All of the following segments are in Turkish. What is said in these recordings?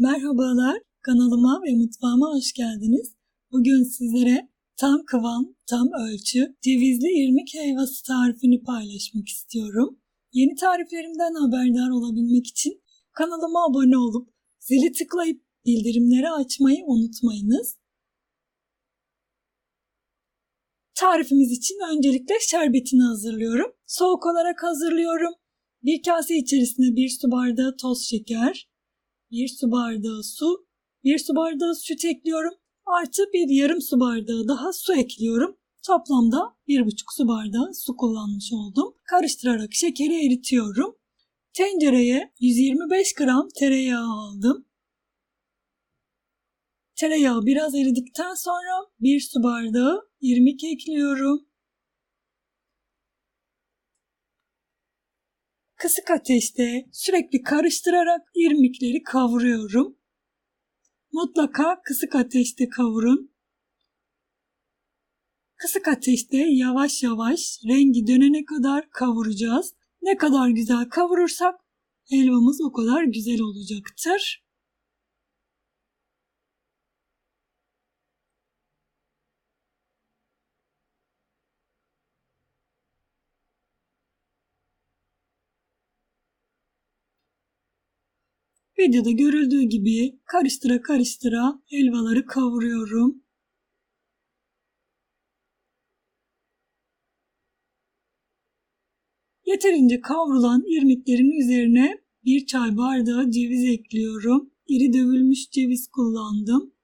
Merhabalar, kanalıma ve mutfağıma hoş geldiniz. Bugün sizlere tam kıvam, tam ölçü, cevizli irmik helvası tarifini paylaşmak istiyorum. Yeni tariflerimden haberdar olabilmek için kanalıma abone olup zili tıklayıp bildirimleri açmayı unutmayınız. Tarifimiz için öncelikle şerbetini hazırlıyorum. Soğuk olarak hazırlıyorum. Bir kase içerisine bir su bardağı toz şeker, bir su bardağı su, bir su bardağı süt ekliyorum. Artı bir yarım su bardağı daha su ekliyorum. Toplamda bir buçuk su bardağı su kullanmış oldum. Karıştırarak şekeri eritiyorum. Tencereye 125 gram tereyağı aldım. Tereyağı biraz eridikten sonra bir su bardağı irmik ekliyorum. Kısık ateşte sürekli karıştırarak irmikleri kavuruyorum. Mutlaka kısık ateşte kavurun. Kısık ateşte yavaş yavaş rengi dönene kadar kavuracağız. Ne kadar güzel kavurursak helvamız o kadar güzel olacaktır. Videoda görüldüğü gibi karıştıra karıştıra helvaları kavuruyorum. Yeterince kavrulan irmiklerin üzerine bir çay bardağı ceviz ekliyorum. İri dövülmüş ceviz kullandım.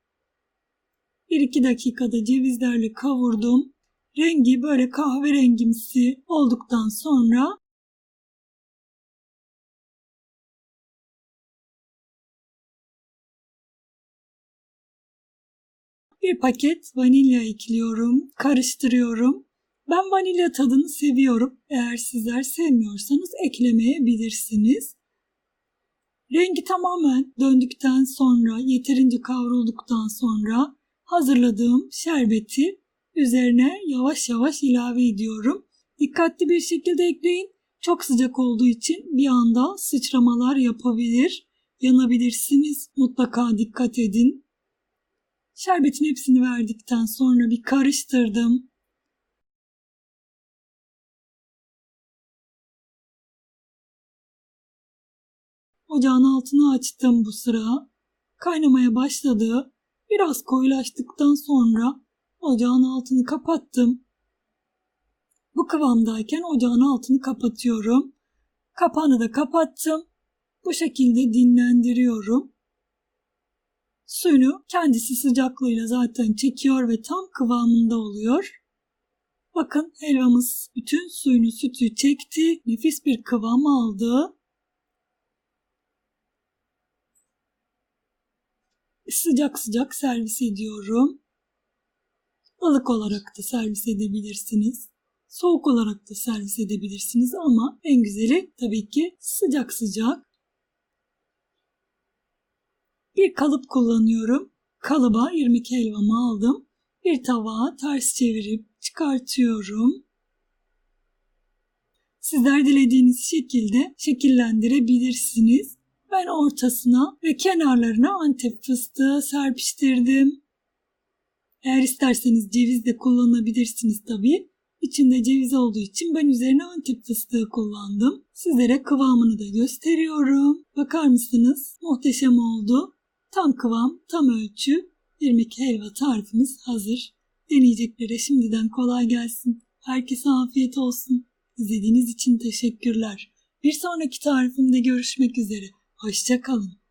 1-2 dakikada cevizlerle kavurdum. Rengi böyle kahverengimsi olduktan sonra Bir paket vanilya ekliyorum, karıştırıyorum. Ben vanilya tadını seviyorum. Eğer sizler sevmiyorsanız eklemeyebilirsiniz. Rengi tamamen döndükten sonra, yeterince kavrulduktan sonra hazırladığım şerbeti üzerine yavaş yavaş ilave ediyorum. Dikkatli bir şekilde ekleyin. Çok sıcak olduğu için bir anda sıçramalar yapabilir. Yanabilirsiniz. Mutlaka dikkat edin. Şerbetin hepsini verdikten sonra bir karıştırdım. Ocağın altını açtım bu sıra. Kaynamaya başladı. Biraz koyulaştıktan sonra ocağın altını kapattım. Bu kıvamdayken ocağın altını kapatıyorum. Kapağını da kapattım. Bu şekilde dinlendiriyorum. Suyunu kendisi sıcaklığıyla zaten çekiyor ve tam kıvamında oluyor. Bakın helvamız bütün suyunu sütü çekti. Nefis bir kıvam aldı. Sıcak sıcak servis ediyorum. Balık olarak da servis edebilirsiniz. Soğuk olarak da servis edebilirsiniz ama en güzeli tabii ki sıcak sıcak. Bir kalıp kullanıyorum. Kalıba irmik helvamı aldım. Bir tabağa ters çevirip çıkartıyorum. Sizler dilediğiniz şekilde şekillendirebilirsiniz. Ben ortasına ve kenarlarına antep fıstığı serpiştirdim. Eğer isterseniz ceviz de kullanabilirsiniz tabii. İçinde ceviz olduğu için ben üzerine antep fıstığı kullandım. Sizlere kıvamını da gösteriyorum. Bakar mısınız? Muhteşem oldu. Tam kıvam, tam ölçü irmik helva tarifimiz hazır. Deneyeceklere şimdiden kolay gelsin. Herkese afiyet olsun. İzlediğiniz için teşekkürler. Bir sonraki tarifimde görüşmek üzere. Hoşçakalın.